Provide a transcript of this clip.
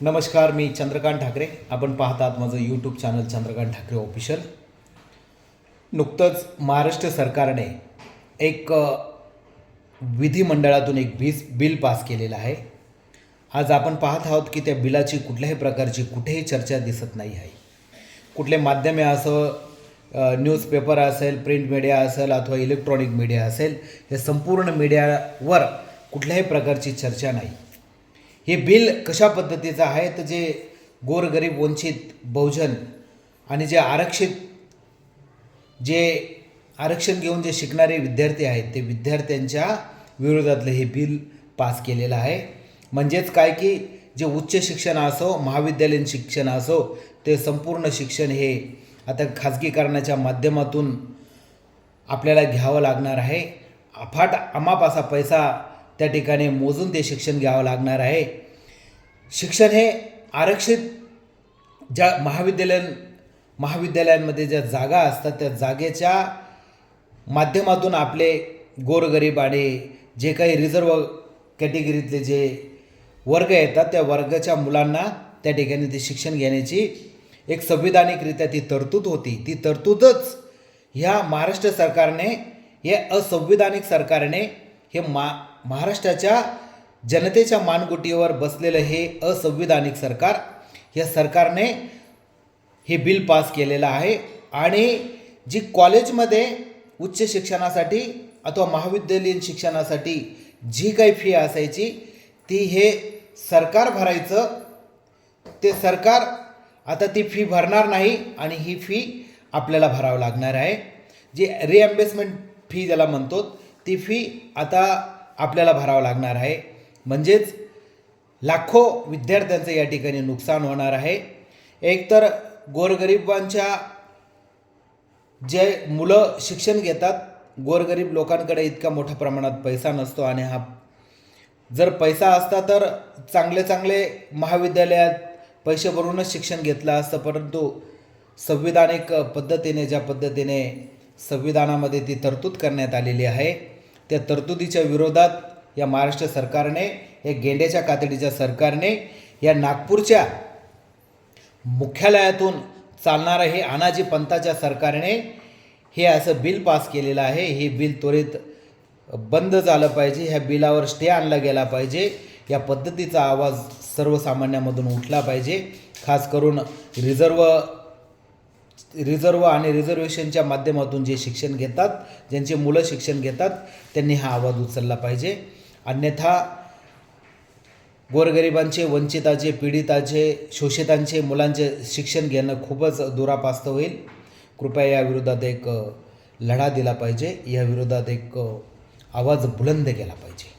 नमस्कार मी चंद्रकांत ठाकरे. आपण पाहतात माझं YouTube channel Chandrakant Thackeray official नुकतंच महाराष्ट्र सरकारने एक विधिमंडळातून एक वीज बिल पास केलेलं आहे. आज आपण पाहत आहोत की त्या बिलाची कुठल्याही प्रकारची कुठेही चर्चा दिसत नाही आहे. कुठले माध्यमे असं न्यूजपेपर असेल प्रिंट मीडिया असेल अथवा इलेक्ट्रॉनिक मीडिया असेल हे संपूर्ण मीडियावर कुठल्याही प्रकारची चर्चा नाही. हे बिल कशा पद्धतीचं आहे? तर जे गोरगरीब वंचित बहुजन आणि जे आरक्षित जे आरक्षण घेऊन जे शिकणारे विद्यार्थी आहेत ते विद्यार्थ्यांच्या विरोधातलं हे बिल पास केलेलं आहे. म्हणजेच काय की जे उच्च शिक्षण असो महाविद्यालयीन शिक्षण असो ते संपूर्ण शिक्षण हे आता खाजगीकरणाच्या माध्यमातून आपल्याला घ्यावं लागणार आहे. अफाट अमाप असा पैसा त्या ठिकाणी मोजून ते शिक्षण घ्यावं लागणार आहे. शिक्षण हे आरक्षित ज्या महाविद्यालयीन महाविद्यालयांमध्ये ज्या जागा असतात त्या जागेच्या माध्यमातून आपले गोरगरीब आणि जे काही रिझर्व कॅटेगरीतले जे वर्ग येतात त्या वर्गाच्या मुलांना त्या ठिकाणी ते शिक्षण घेण्याची एक संविधानिकरित्या ती तरतूद होती. ती तरतूदच ह्या महाराष्ट्र सरकारने हे असंविधानिक सरकारने हे मा महाराष्ट्राच्या जनतेच्या मानगुटीवर बसलेलं हे असंविधानिक सरकार या सरकारने हे बिल पास केलेलं आहे. आणि जी कॉलेजमध्ये उच्च शिक्षणासाठी अथवा महाविद्यालयीन शिक्षणासाठी जी काही फी असायची ती हे सरकार भरायचं. ते सरकार आता ती फी भरणार नाही आणि ही फी आपल्याला भरावं लागणार आहे. जी रिएम्बेसमेंट फी ज्याला म्हणतो ती फी आता आपल्याला भरावं लागणार आहे. म्हणजेच लाखो विद्यार्थ्यांचं या ठिकाणी नुकसान होणार आहे. एकतर गोरगरिबांच्या जे मुलं शिक्षण घेतात गोरगरीब लोकांकडे इतका मोठ्या प्रमाणात पैसा नसतो आणि हा जर पैसा असता तर चांगले चांगले महाविद्यालयात पैसे भरूनच शिक्षण घेतलं असतं परंतु संविधानिक पद्धतीने ज्या पद्धतीने संविधानामध्ये ती तरतूद करण्यात आलेली आहे त्या तरतुदीच्या विरोधात या महाराष्ट्र सरकारने या गेंड्याच्या कातडीच्या सरकारने या नागपूरच्या मुख्यालयातून चालणारं हे अनाजी पंथाच्या सरकारने हे असं बिल पास केलेलं आहे. हे बिल त्वरित बंद झालं पाहिजे. ह्या बिलावर स्टे आणला गेला पाहिजे. या पद्धतीचा आवाज सर्वसामान्यामधून उठला पाहिजे. खास करून रिझर्व रिझर्व आणि रिझर्वेशनच्या माध्यमातून जे शिक्षण घेतात ज्यांचे मुलं शिक्षण घेतात त्यांनी हा आवाज उचलला पाहिजे. अन्यथा गोरगरिबांचे वंचिताचे पीडिताचे शोषितांचे मुलांचे शिक्षण घेणं खूपच दुरापास्त होईल. कृपया या विरोधात एक लढा दिला पाहिजे. या विरोधात एक आवाज बुलंद केला पाहिजे.